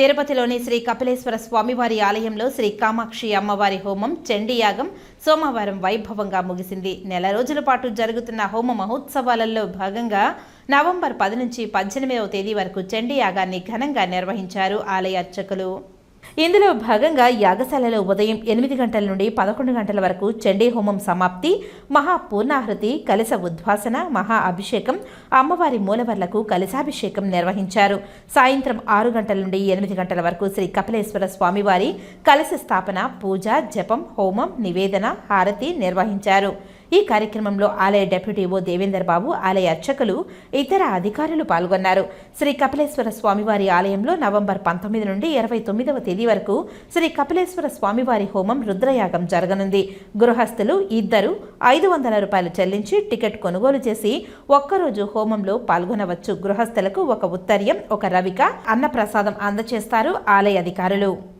తిరుపతిలోని శ్రీ కపిలేశ్వర స్వామివారి ఆలయంలో శ్రీ కామాక్షి అమ్మవారి హోమం చండీయాగం సోమవారం వైభవంగా ముగిసింది. నెల రోజుల పాటు జరుగుతున్న హోమ మహోత్సవాలలో భాగంగా నవంబర్ పది నుంచి పద్దెనిమిదవ తేదీ వరకు చండీయాగాన్ని ఘనంగా నిర్వహించారు ఆలయ అర్చకులు. ఇందులో భాగంగా యాగశాలలో ఉదయం ఎనిమిది గంటల నుండి పదకొండు గంటల వరకు చండీ హోమం సమాప్తి మహా పూర్ణాహృతి కలశ ఉద్వాసన మహా అభిషేకం అమ్మవారి మూలవర్లకు కలశాభిషేకం నిర్వహించారు. సాయంత్రం ఆరు గంటల నుండి ఎనిమిది గంటల వరకు శ్రీ కపిలేశ్వర స్వామివారి కలశ స్థాపన పూజ జపం హోమం నివేదన హారతి నిర్వహించారు. ఈ కార్యక్రమంలో ఆలయ డెప్యూటీ ఓ దేవేందర్ బాబు ఆలయ అర్చకులు ఇతర అధికారులు పాల్గొన్నారు. శ్రీ కపిలేశ్వర స్వామివారి ఆలయంలో నవంబర్ పంతొమ్మిది నుండి ఇరవై తొమ్మిదవ తేదీ వరకు శ్రీ కపిలేశ్వర స్వామివారి హోమం రుద్రయాగం జరగనుంది. గృహస్థులు ఇద్దరు ఐదు వందల రూపాయలు చెల్లించి టికెట్ కొనుగోలు చేసి ఒక్కరోజు హోమంలో పాల్గొనవచ్చు. గృహస్థులకు ఒక ఉత్తర్యం ఒక రవిక అన్నప్రసాదం అందచేస్తారు ఆలయ అధికారులు.